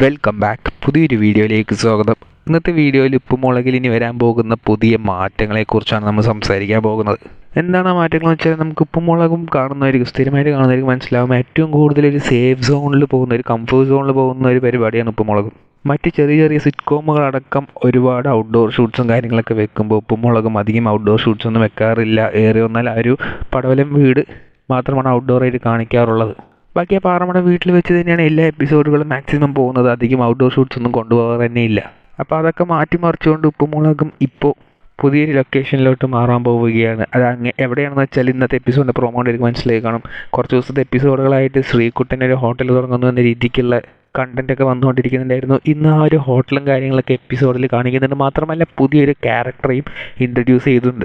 Welcome back. പുതിയൊരു വീഡിയോയിലേക്ക് സ്വാഗതം. ഇന്നത്തെ വീഡിയോയിൽ ഉപ്പുമുളകിൽ ഇനി വരാൻ പോകുന്ന പുതിയ മാറ്റങ്ങളെക്കുറിച്ചാണ് നമ്മൾ സംസാരിക്കാൻ പോകുന്നത്. എന്താണ് ആ മാറ്റങ്ങൾ എന്ന് വെച്ചാൽ നമുക്ക് ഉപ്പുമുളകും കാണുന്നവർക്ക് സ്ഥിരമായിട്ട് കാണുന്നവർക്ക് മനസ്സിലാവും. ഏറ്റവും കൂടുതൽ ഒരു സേഫ് സോണിൽ പോകുന്ന ഒരു കംഫേർട്ട് സോണിൽ പോകുന്ന ഒരു പരിപാടിയാണ് ഉപ്പുമുളകും മറ്റ് ചെറിയ ചെറിയ സിറ്റ്കോമുകളടക്കം ഒരുപാട് ഔട്ട്ഡോർ ഷൂട്ട്സും കാര്യങ്ങളൊക്കെ വെക്കുമ്പോൾ ഉപ്പുമുളകും അധികം ഔട്ട്ഡോർ ഷൂട്ട്സ് ഒന്നും വെക്കാറില്ല. ഏറെ വന്നാൽ ആ ഒരു പടവലം വീട് മാത്രമാണ് ഔട്ട്ഡോറായിട്ട് കാണിക്കാറുള്ളത്. ബാക്കി ആ വീട്ടിൽ വെച്ച് തന്നെയാണ് എല്ലാ എപ്പിസോഡുകളും മാക്സിമം പോകുന്നത്. അധികം ഔട്ട്ഡോർ ഷൂട്ട്സ് ഒന്നും കൊണ്ടുപോകാൻ തന്നെ ഇല്ല. അപ്പോൾ അതൊക്കെ മാറ്റിമറിച്ചുകൊണ്ട് ഉപ്പുമുളകും ഇപ്പോൾ പുതിയൊരു ലൊക്കേഷനിലോട്ട് മാറാൻ പോവുകയാണ്. അത് അങ്ങ് എവിടെയാണെന്ന് വെച്ചാൽ ഇന്നത്തെ എപ്പിസോഡിന്റെ പ്രൊമോണ്ടായിരിക്കും മനസ്സിലായി. കാണും കുറച്ച് ദിവസത്തെ എപ്പിസോഡുകളായിട്ട് ശ്രീകുട്ടൻ ഒരു ഹോട്ടൽ തുടങ്ങുന്നു എന്ന രീതിക്കുള്ള കണ്ടന്റ് ഒക്കെ വന്നുകൊണ്ടിരിക്കുന്നുണ്ടായിരുന്നു. ഇന്ന് ആ ഒരു ഹോട്ടലും കാര്യങ്ങളൊക്കെ എപ്പിസോഡിൽ കാണിക്കുന്നുണ്ട്. മാത്രമല്ല പുതിയൊരു ക്യാരക്ടറെയും ഇൻട്രൊഡ്യൂസ് ചെയ്തിട്ടുണ്ട്.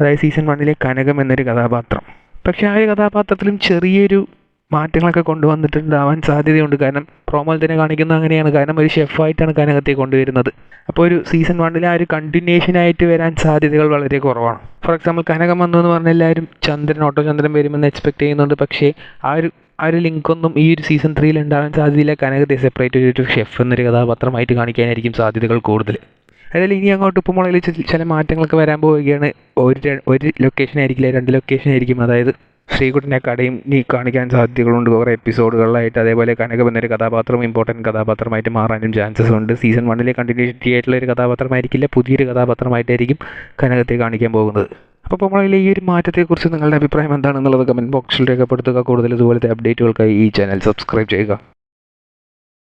അതായത് സീസൺ വണ്ണിലെ കനകം എന്നൊരു കഥാപാത്രം. പക്ഷേ ആ ഒരു കഥാപാത്രത്തിലും ചെറിയൊരു മാറ്റങ്ങളൊക്കെ കൊണ്ടുവന്നിട്ടുണ്ടാവാൻ സാധ്യതയുണ്ട്. കാരണം പ്രോമോയിൽ തന്നെ കാണിക്കുന്നത് അങ്ങനെയാണ്. കാരണം ഒരു ഷെഫായിട്ടാണ് കനകത്തെ കൊണ്ടുവരുന്നത്. അപ്പോൾ ഒരു സീസൺ വണ്ണിൽ ആ ഒരു കണ്ടിന്യൂഷനായിട്ട് വരാൻ സാധ്യതകൾ വളരെ കുറവാണ്. ഫോർ എക്സാമ്പിൾ കനകം വന്നു എന്ന് പറഞ്ഞാൽ എല്ലാവരും ചന്ദ്രൻ ഓട്ടോ ചന്ദ്രൻ വരുമെന്ന് എക്സ്പെക്ട് ചെയ്യുന്നുണ്ട്. പക്ഷേ ആ ഒരു ആ ഒരു ലിങ്കൊന്നും ഈ ഒരു സീസൺ ത്രീയിൽ ഉണ്ടാവാൻ സാധ്യതയില്ല. കനകത്തെ സെപ്പറേറ്റ് ഒരു ഷെഫ് എന്നൊരു കഥാപാത്രമായിട്ട് കാണിക്കാനായിരിക്കും സാധ്യതകൾ കൂടുതൽ. അതായത് ഇനി അങ്ങോട്ട് ഇപ്പോൾ മുളയിൽ ചില മാറ്റങ്ങളൊക്കെ വരാൻ പോവുകയാണ്. ഒരു ഒരു ലൊക്കേഷൻ ആയിരിക്കില്ല രണ്ട് ലൊക്കേഷൻ ആയിരിക്കും. അതായത് ശ്രീകുട്ടനെ കടയും നീ കാണിക്കാൻ സാധ്യതകളുണ്ട്. കുറേ എപ്പിസോഡുകളിലായിട്ട് അതേപോലെ കനകം എന്നൊരു കഥാപാത്രം ഇമ്പോർട്ടന്റ് കഥാപാത്രമായിട്ട് മാറാനും ചാൻസസ് ഉണ്ട്. സീസൺ വണ്ണിലെ കണ്ടിന്യൂറ്റി ആയിട്ടുള്ള ഒരു കഥാപാത്രമായിരിക്കില്ല. പുതിയൊരു കഥാപാത്രമായിട്ടായിരിക്കും കനകത്തെ കാണിക്കാൻ പോകുന്നത്. അപ്പോൾ നമ്മളതിലെ ഈ ഒരു മാറ്റത്തെക്കുറിച്ച് നിങ്ങളുടെ അഭിപ്രായം എന്താണെന്നുള്ളത് കമന്റ് ബോക്സിൽ രേഖപ്പെടുത്തുക. കൂടുതൽ ഇതുപോലത്തെ അപ്ഡേറ്റുകൾക്കായി ഈ ചാനൽ സബ്സ്ക്രൈബ് ചെയ്യുക.